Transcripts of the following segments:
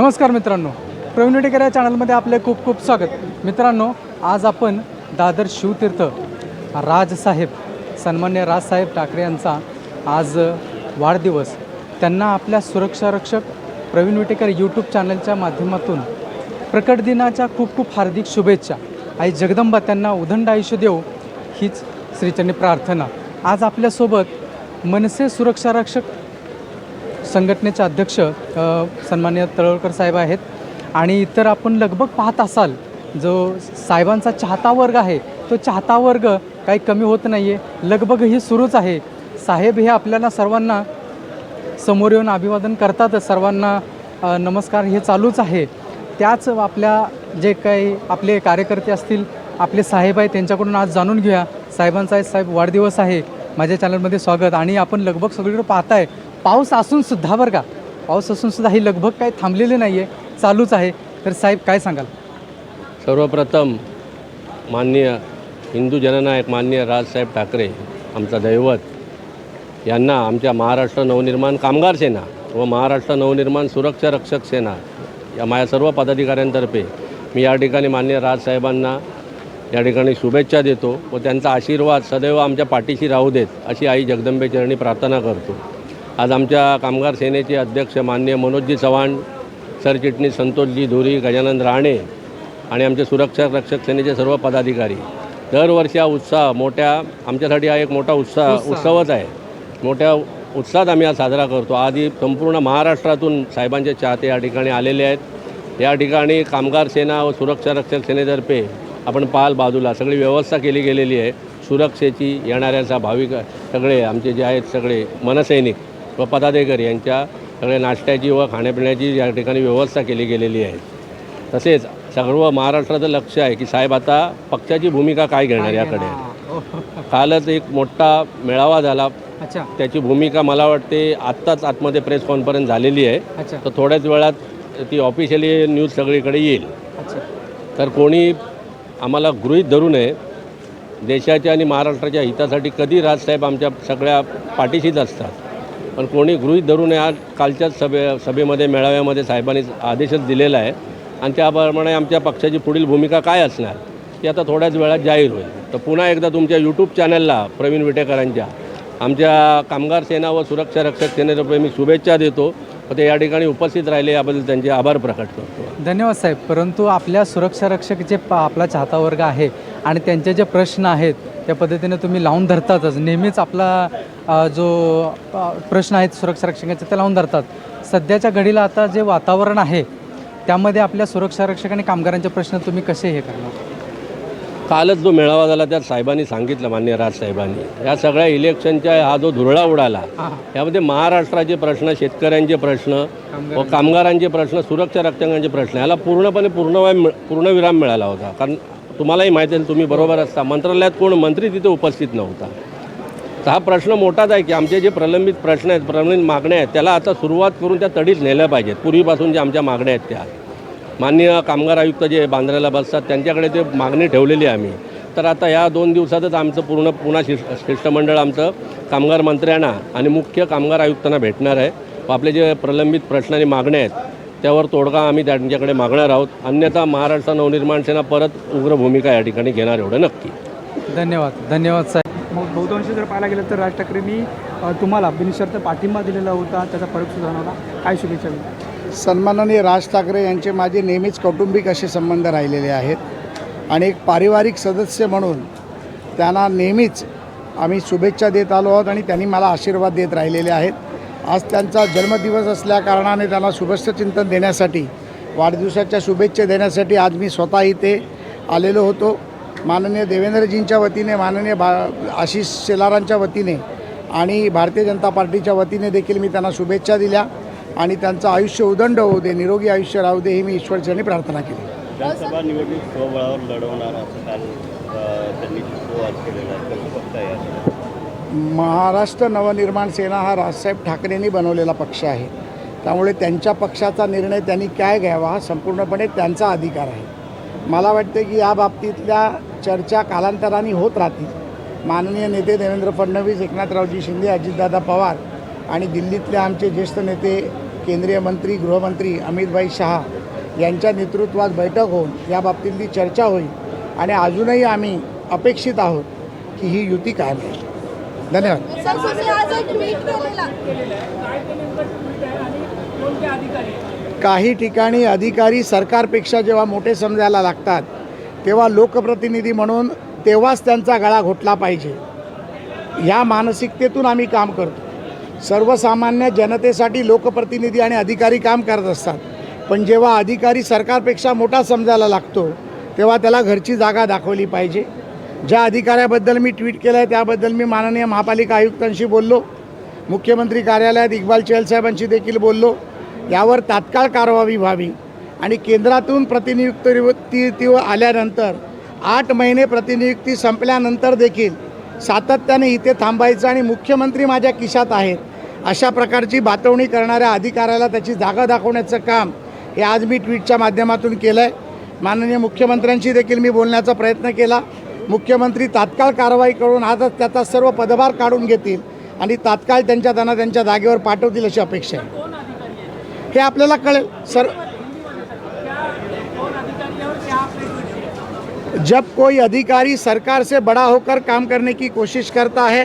नमस्कार मित्रांनो. प्रवीण विटेकर या चॅनलमध्ये आपले खूप खूप स्वागत. मित्रांनो आज आपण दादर शिवतीर्थ राजसाहेब सन्मान्य राजसाहेब ठाकरे यांचा आज वाढदिवस. त्यांना आपल्या सुरक्षारक्षक प्रवीण विटेकर यूट्यूब चॅनलच्या माध्यमातून प्रकट दिनाच्या खूप खूप हार्दिक शुभेच्छा. आई जगदंबा त्यांना उदंड आयुष्य देऊ हीच श्रीचरणी प्रार्थना. आज आपल्यासोबत मनसे सुरक्षारक्षक संघटनेचे अध्यक्ष सन्मान्य तळवळकर साहेब आहेत. आणि इतर आपण लगभग पाहत असाल जो साहेबांचा चाहता वर्ग आहे तो चाहता वर्ग काही कमी होत नाही आहे लगभग ही सुरूच आहे. साहेब हे आपल्याला सर्वांना समोर येऊन अभिवादन करतातच सर्वांना नमस्कार हे चालूच आहे. त्याच आपल्या जे काही आपले कार्यकर्ते असतील आपले साहेब आहे त्यांच्याकडून आज जाणून घेऊया. साहेबांचा साहेब वाढदिवस आहे. माझ्या चॅनलमध्ये स्वागत. आणि आपण लगभग सगळीकडे पाहताय पाऊस असून सुद्धा बरं का पाऊस असून सुद्धा ही लगभग काही थांबलेली नाही आहे चालूच आहे. तर साहेब काय सांगाल? सर्वप्रथम माननीय हिंदू जननायक माननीय राजसाहेब ठाकरे आमचा दैवत यांना आमच्या महाराष्ट्र नवनिर्माण कामगार सेना व महाराष्ट्र नवनिर्माण सुरक्षा रक्षक सेना या माझ्या सर्व पदाधिकाऱ्यांतर्फे मी या ठिकाणी माननीय राजसाहेबांना या ठिकाणी शुभेच्छा देतो व त्यांचा आशीर्वाद सदैव आमच्या पाठीशी राहू देत अशी आई जगदंबेचरणी प्रार्थना करतो. आज आमच्या कामगार सेनेचे अध्यक्ष माननीय मनोजजी चव्हाण सरचिटणीस संतोषजी धुरी गजानंद राणे आणि आमचे सुरक्षा रक्षक सेनेचे सर्व पदाधिकारी. दरवर्षी हा उत्साह मोठ्या आमच्यासाठी हा एक मोठा उत्साह उत्साह. उत्सवच आहे. मोठ्या उत्साहात आम्ही हा साजरा करतो. आधी संपूर्ण महाराष्ट्रातून साहेबांचे चाहते या ठिकाणी आलेले आहेत. या ठिकाणी कामगार सेना व सुरक्षा रक्षक सेनेतर्फे आपण पाल बाजूला सगळी व्यवस्था केली गेलेली आहे. सुरक्षेची येणाऱ्याचा भाविक सगळे आमचे जे आहेत सगळे मनसैनिक व पदाधिकारी यांच्या सगळे नाश्त्याची व खाण्यापिण्याची या ठिकाणी व्यवस्था केली गेलेली आहे. तसेच सर्व महाराष्ट्राचं लक्ष आहे की साहेब आता पक्षाची भूमिका काय घेणार याकडे. कालच एक मोठा मेळावा झाला. अच्छा. त्याची भूमिका मला वाटते आत्ताच आतमध्ये प्रेस कॉन्फरन्स झालेली आहे. तर थोड्याच वेळात ती ऑफिशियली न्यूज सगळीकडे येईल. तर कोणी आम्हाला गृहीत धरू नये. देशाच्या आणि महाराष्ट्राच्या हितासाठी कधी राजसाहेब आमच्या सगळ्या पाठीशीच असतात. पण कोणी गृहीत धरू नये आज कालच्याच सभे सभेमध्ये मेळाव्यामध्ये साहेबांनी आदेशच दिलेला आहे. आणि त्याप्रमाणे आमच्या पक्षाची पुढील भूमिका काय असणार ती आता थोड्याच वेळात जाहीर होईल. तर पुन्हा एकदा तुमच्या यूट्यूब चॅनलला प्रवीण विटेकरांच्या आमच्या कामगार सेना व सुरक्षा रक्षक सेनेतर्फे मी शुभेच्छा देतो. ते या ठिकाणी उपस्थित राहिले याबद्दल त्यांचे आभार प्रकट करतो. धन्यवाद साहेब. परंतु आपल्या सुरक्षा रक्षक जे आपला चाहता वर्ग आहे आणि त्यांचे जे प्रश्न आहेत त्या पद्धतीने तुम्ही लावून धरतातच. नेहमीच आपला जो प्रश्न आहेत सुरक्षा रक्षकांचे ते लावून धरतात. सध्याच्या घडीला आता जे वातावरण आहे त्यामध्ये आपल्या सुरक्षा रक्षक आणि कामगारांचे प्रश्न तुम्ही कसे हे करणार? कालच जो मेळावा झाला त्यात साहेबांनी सांगितलं मान्य राजसाहेबांनी या सगळ्या इलेक्शनच्या हा जो धुरळा उडाला यामध्ये महाराष्ट्राचे प्रश्न शेतकऱ्यांचे प्रश्न व कामगारांचे. प्रश्न सुरक्षा रक्षकांचे प्रश्न याला पूर्णपणे पूर्ण पूर्णविराम मिळाला होता. कारण तुम्हालाही माहिती आहे तुम्ही बरोबर असता. मंत्रालयात कोण मंत्री तिथे उपस्थित नव्हता. हा प्रश्न मोठाच आहे की आमचे जे प्रलंबित प्रश्न आहेत प्रलंबित मागण्या आहेत त्याला आता सुरुवात करून त्या तडीच नेल्या पाहिजेत. पूर्वीपासून ज्या आमच्या मागण्या आहेत त्या. माननीय कामगार आयुक्त जे बांद्र्याला बसतात त्यांच्याकडे ते मागणी ठेवलेली आहे आम्ही. तर आता या दोन दिवसातच आमचं पूर्ण पुन्हा शिष शिष्टमंडळ आमचं कामगार मंत्र्यांना आणि मुख्य कामगार आयुक्तांना भेटणार आहे. व आपले जे प्रलंबित प्रश्न आणि मागण्या आहेत त्यावर तोडगा आम्ही त्यांच्याकडे मागणार आहोत. अन्यथा महाराष्ट्र नवनिर्माण सेना परत उग्र भूमिका या ठिकाणी घेणार एवढं नक्की. धन्यवाद. धन्यवाद साहेब. मग बहुतांश जर पाहायला गेलं तर राज ठाकरेंनी तुम्हाला बिनशर्त पाठिंबा दिलेला होता त्याचा फरक सुद्धा काय शुभेच्छा सन्माननीय राज ठाकरे यांचे माझे नेहमीच कौटुंबिक असे संबंध राहिलेले आहेत. आणि एक पारिवारिक सदस्य म्हणून त्यांना नेहमीच आम्ही शुभेच्छा देत आलो आहोत आणि त्यांनी मला आशीर्वाद देत राहिलेले आहेत. आज त्यांचा जन्मदिवस असल्याकारणाने त्यांना शुभेच्छाचिंतन देण्यासाठी वाढदिवसाच्या शुभेच्छा देण्यासाठी आज मी स्वतः इथे आलेलो होतो. माननीय देवेंद्रजींच्या वतीने माननीय बा आशिष शेलारांच्या वतीने आणि भारतीय जनता पार्टीच्या वतीने देखील मी त्यांना शुभेच्छा दिल्या आणि त्यांचं आयुष्य उदंड होऊ दे निरोगी आयुष्य राहू दे ही मी ईश्वरचरणी प्रार्थना केली. विधानसभा निवडणूक स्वबळावर लढवणार असं काल त्यांनी? महाराष्ट्र नवनिर्माण सेना हा राजसाहेब ठाकरेंनी बनवलेला पक्ष आहे. त्यामुळे त्यांच्या पक्षाचा निर्णय त्यांनी काय घ्यावा हा संपूर्णपणे त्यांचा अधिकार आहे. मला वाटते की या बाबतीतल्या चर्चा कालांतराने होत राहतील. माननीय नेते देवेंद्र फडणवीस एकनाथरावजी शिंदे अजितदादा पवार आणि दिल्लीतले आमचे ज्येष्ठ नेते केंद्रीय मंत्री गृहमंत्री अमितभाई शहा यांच्या नेतृत्वात बैठक होऊन या बाबतीतली चर्चा होईल आणि अजूनही आम्ही अपेक्षित आहोत की ही युती कायम राहील. धन्यवाद. काही ठिकाणी अधिकारी सरकारपेक्षा जेव्हा मोठे समजायला लागतात तेव्हा लोकप्रतिनिधी म्हणून तेव्हाच त्यांचा गळा घोटला पाहिजे. या मानसिकतेतून आम्ही काम करतो. सर्वसामान्य जनतेसाठी लोकप्रतिनिधी आणि अधिकारी काम करत असतात. पण जेव्हा अधिकारी सरकारपेक्षा मोठा समजायला लागतो तेव्हा त्याला घरची जागा दाखवली पाहिजे. ज्या अधिकाऱ्याबद्दल मी ट्विट केलं आहे त्याबद्दल मी माननीय महापालिका आयुक्तांशी बोललो. मुख्यमंत्री कार्यालयात इक्बाल चहल साहेबांशी देखील बोललो. यावर तात्काळ कारवाई व्हावी. आणि केंद्रातून प्रतिनियुक्ती ती आल्यानंतर आठ महिने प्रतिनियुक्ती संपल्यानंतर देखील सातत्याने इथे थांबायचं आणि मुख्यमंत्री माझ्या खिशात आहेत अशा प्रकारची बातवणी करणाऱ्या अधिकाऱ्याला त्याची जागा दाखवण्याचं काम हे आज मी ट्विटच्या माध्यमातून केलं आहे माननीय मुख्यमंत्र्यांशी देखील मी बोलण्याचा प्रयत्न केला. मुख्यमंत्री तात्काळ कारवाई करून आजच त्याचा सर्व पदभार काढून घेतील आणि तात्काळ त्यांच्या त्यांना त्यांच्या जागेवर पाठवतील अशी अपेक्षा आहे. हे आपल्याला कळेल. सर जब कोई अधिकारी सरकार से बड़ा होकर काम करने की कोशिश करता है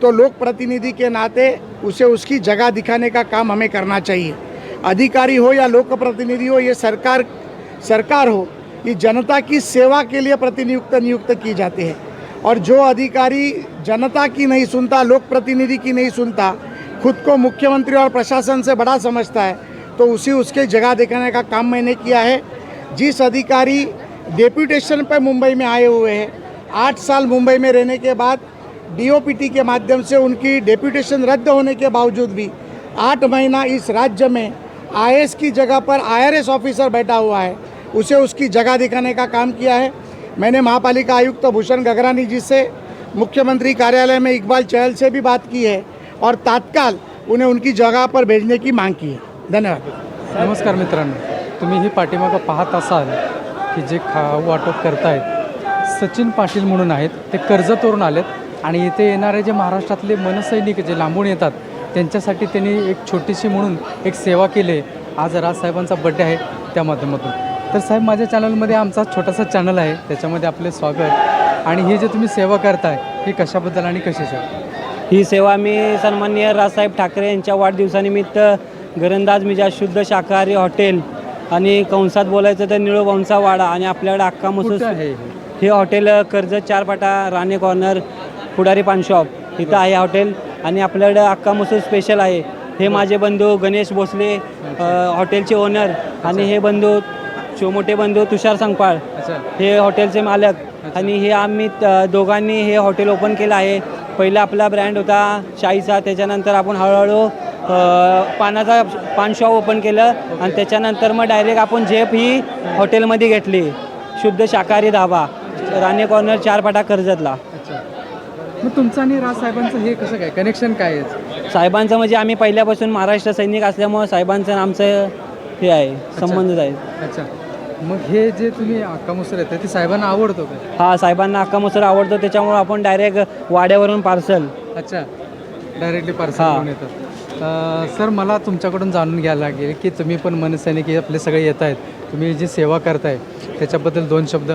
तो लोक प्रतिनिधि के नाते उसे उसकी जगह दिखाने का काम हमें करना चाहिए। अधिकारी हो या लोक प्रतिनिधि हो, ये सरकार सरकार हो, ये जनता की सेवा के लिए प्रतिनियुक्त नियुक्त की जाती है। और जो अधिकारी जनता की नहीं सुनता, लोक प्रतिनिधि की नहीं सुनता, खुद को मुख्यमंत्री और प्रशासन से बड़ा समझता है तो उसी उसके जगह दिखाने का काम मैंने किया है। जिस अधिकारी डेप्यूटेशन पर मुंबई में आए हुए हैं। आठ साल मुंबई में रहने के बाद डीओपीटी के माध्यम से उनकी डेप्यूटेशन रद्द होने के बावजूद भी आठ महीना इस राज्य में आईएएस की जगह पर आईआरएस ऑफिसर बैठा हुआ है। उसे उसकी जगह दिखाने का काम किया है। मैंने महापालिका आयुक्त तो भूषण गगरानी जी से, मुख्यमंत्री कार्यालय में इकबाल चहल से भी बात की है और तात्काल उन्हें उनकी जगह पर भेजने की मांग की है। धन्यवाद। नमस्कार मित्रांनो, तुम्ही ही पाठीमागं पाहत असाल की जे खा वाटप करतायत सचिन पाटील म्हणून आहेत ते कर्जतवरून आलेत आणि इथे येणारे जे महाराष्ट्रातले मनसैनिक जे लांबून येतात त्यांच्यासाठी त्यांनी एक छोटीशी म्हणून एक सेवा केली आहे. आज राजसाहेबांचा बड्डे आहे त्या माध्यमातून. तर साहेब माझ्या चॅनलमध्ये आमचा छोटासा चॅनल आहे त्याच्यामध्ये आपले स्वागत. आणि ही जे तुम्ही सेवा करताय ही कशाबद्दल आणि कशाचं ही सेवा मी सन्माननीय राजसाहेब ठाकरे यांच्या वाढदिवसानिमित्त घरंदाज मिजा शुद्ध शाकाहारी हॉटेल आणि कंसात बोलायचं तर निळोबंसा वाडा आणि आपल्याकडे अक्का आहे हे? हॉटेल कर्जत चारपाटा राणे कॉर्नर पुढारी पान शॉप. इथं आहे हॉटेल आणि आपल्याकडे अक्का मसूर स्पेशल आहे. हे माझे बंधू गणेश भोसले हॉटेलचे ओनर आणि हे बंधू छोमोठे बंधू तुषार संगपाळ. हे हॉटेलचे मालक. आणि हे आम्ही दोघांनी हे हॉटेल ओपन केलं आहे. पहिला आपला ब्रँड होता शाईचा त्याच्यानंतर आपण हळूहळू पानाचा पान शॉप ओपन केलं आणि त्याच्यानंतर मग डायरेक्ट आपण झेप ही हॉटेलमध्ये घेतली. शुद्ध शाकाहारी धाबा. राणे कॉर्नर चारपाटा कर्जतला. अच्छा. मग तुमचं आणि राजसाहेबांचं हे कसं काय? कनेक्शन काय आहे? साहेबांचं म्हणजे आम्ही पहिल्यापासून महाराष्ट्र सैनिक असल्यामुळं साहेबांचं आमचं हे आहे संबंधच आहे. अच्छा. मग हे जे तुम्ही अक्का मसूर येतं ते साहेबांना आवडतो काय हा साहेबांना अक्का मसूर आवडतो. त्याच्यामुळं आपण डायरेक्ट वाड्यावरून पार्सल अच्छा. Directly parcel. घेऊन येतात. सर मला तुमच्याकडून जाणून घ्यायला लागेल की तुम्ही पण मनसैनिक आपले सगळे येत आहेत. तुम्ही जी सेवा करताय त्याच्याबद्दल दोन शब्द.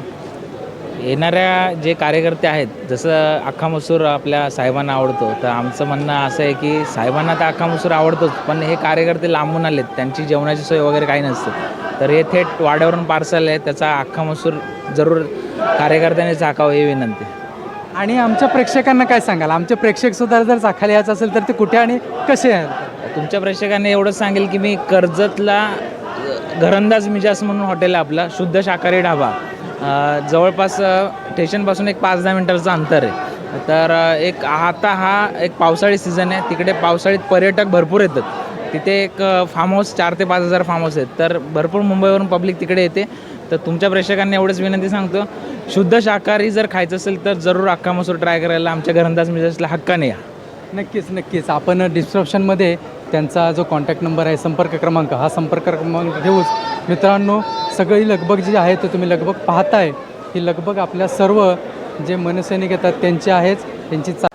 येणाऱ्या जे कार्यकर्ते आहेत जसं अख्खा मसूर आपल्या साहेबांना आवडतो तर आमचं म्हणणं असं आहे की साहेबांना तर अख्खा मसूर आवडतोच पण हे कार्यकर्ते लांबून आलेत त्यांची जेवणाची सोय वगैरे काही नसते. तर हे थेट वाड्यावरून पार्सल आहे त्याचा अख्खा मसूर जरूर कार्यकर्त्यांनी चाकावं ही विनंती. आणि आमच्या प्रेक्षकांना काय सांगाल? आमचे प्रेक्षक सुद्धा जर चाखायला यायचं असेल तर ते कुठे आणि कसे आहेत? तुमच्या प्रेक्षकांनी एवढं सांगेल की मी कर्जतला घरंदाज मिजास म्हणून हॉटेल आहे आपला शुद्ध शाकाहारी ढाबा. जवळपास स्टेशनपासून एक पाच दहा मिनटाचं अंतर आहे. तर एक आता हा एक पावसाळी सीझन आहे. तिकडे पावसाळीत पर्यटक भरपूर येतात. तिथे एक फार्म हाऊस चार ते पाच हजार फार्म हाऊस आहेत. तर भरपूर मुंबईवरून पब्लिक तिकडे येते. तर तुमच्या प्रेक्षकांनी एवढंच विनंती सांगतो शुद्ध शाकाहारी जर खायचं असेल तर जरूर अख्खा मसूर ट्राय करायला आमच्या घरंदाज मिजासला हक्काने या. नक्कीच नक्कीच. आपण डिस्क्रिप्शनमध्ये त्यांचा जो कॉन्टॅक्ट नंबर आहे संपर्क क्रमांक हा संपर्क क्रमांक घेऊच. मित्रांनो सगळी लगबग जी आहे तो तुम्ही लगबग पाहताय. ही लगबग आपल्या सर्व जे मनसैनिक येतात त्यांची आहेच. त्यांची चा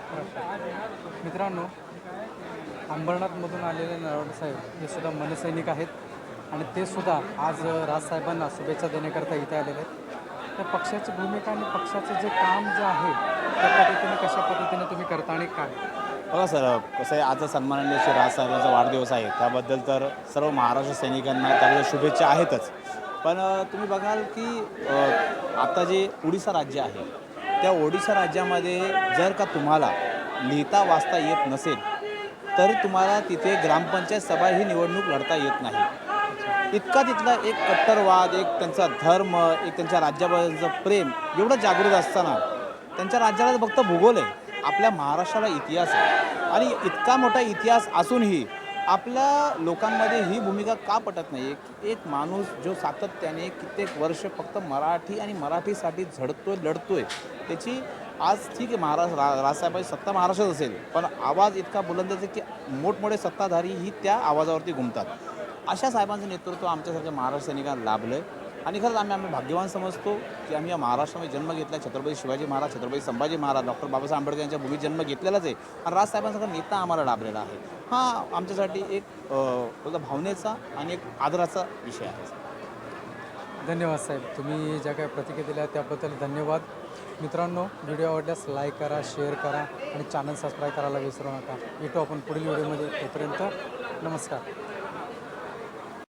मित्रांनो अंबरनाथमधून आलेले नरवडे साहेब हे सुद्धा मनसैनिक आहेत. आणि ते सुद्धा आज राजसाहेबांना शुभेच्छा देण्याकरता इथे आलेले आहेत. तर पक्षाची भूमिका आणि पक्षाचं जे काम जे आहे त्या पद्धतीने कशा पद्धतीने तुम्ही करता आणि काय? बघा सर कसं आहे आज सन्माननीय श्री राजसाहेबांचा वाढदिवस आहे. त्याबद्दल तर सर्व महाराष्ट्र सैनिकांना त्याबद्दल शुभेच्छा आहेतच. पण तुम्ही बघाल की आता जे ओडिसा राज्य आहे त्या ओडिसा राज्यामध्ये जर का तुम्हाला लिहिता वाचता येत नसेल तरी तुम्हाला तिथे ग्रामपंचायत सभा ही निवडणूक लढता येत नाही. इतका तिथला एक कट्टरवाद एक त्यांचा धर्म एक त्यांच्या राज्याबद्दलचं प्रेम एवढं जागृत असताना त्यांच्या राज्याला फक्त भूगोल आहे. आपल्या महाराष्ट्राला इतिहास आहे. आणि इतका मोठा इतिहास असूनही आपल्या लोकांमध्ये ही भूमिका का पटत नाही? एक एक माणूस जो सातत्याने कित्येक वर्ष फक्त मराठी आणि मराठीसाठी झडतोय लढतोय त्याची आज ठीक आहे महाराष्ट्र रा राजसाहेबांची सत्ता महाराष्ट्रात असेल पण आवाज इतका बुलंद असेल की मोठमोठे सत्ताधारी ही त्या आवाजावरती घुमतात. अशा साहेबांचं नेतृत्व आमच्यासारख्या महाराष्ट्र सैनिकांना लाभलं आहे आणि खरंच आम्ही आम्ही भाग्यवान समजतो की आम्ही या महाराष्ट्रामध्ये जन्म घेतला. छत्रपती शिवाजी महाराज छत्रपती संभाजी महाराज डॉक्टर बाबासाहेब आंबेडकर यांच्या भूमीत जन्म घेतलेलाच आहे. आणि राजसाहेबांसारखा नेता आम्हाला लाभलेला आहे. हा आमच्यासाठी एक भावनेचा आणि एक आदराचा विषय आहे. धन्यवाद साहेब. तुम्ही ज्या काही प्रतिक्रिया दिल्या त्याबद्दल धन्यवाद. मित्रांनो व्हिडिओ आवडल्यास लाईक करा शेअर करा आणि चॅनल सबस्क्राईब करायला विसरू नका. भेटू आपण पुढील व्हिडिओमध्ये. तोपर्यंत नमस्कार.